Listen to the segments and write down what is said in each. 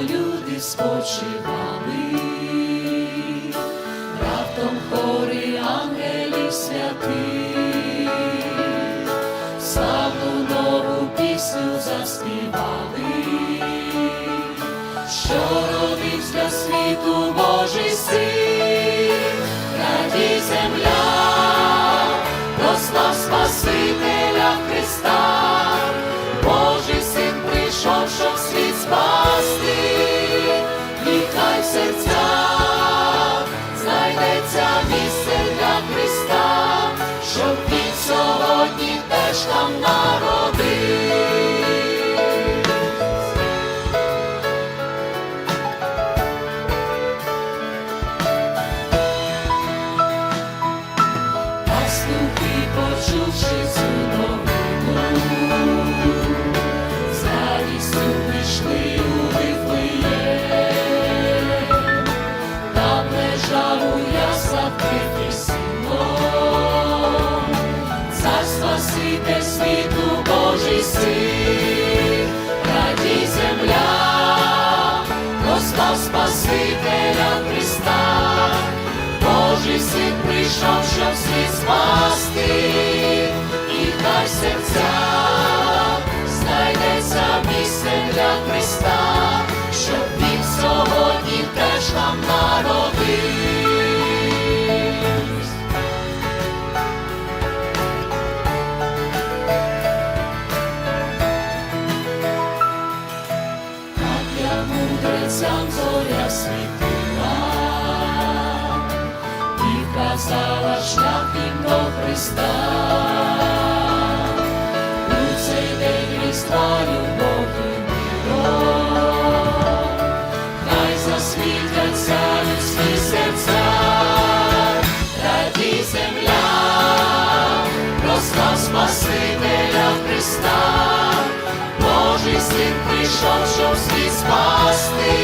люди спочивали, раптом хори ангелів святих, славну нову пісню заспівали, що родився світу Божий син, раді земля. Теж там Спасителя Христа. Божий син прийшов, щоб світ спасти, мудрецям зоря світила, і вказала шлях їм до Христа. Син прийшов, щоб світ спасти,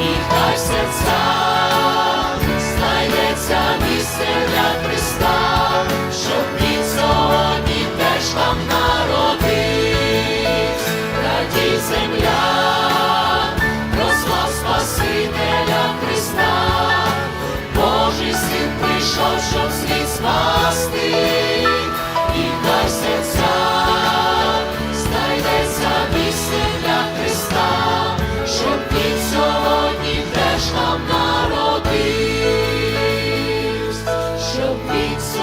і хай в серцях знайдеться місце для Христа, щоб він сьогодні теж вам народив, раді земля, прослав Спасителя Христа, Божий син прийшов, щоб світ спасти. beats.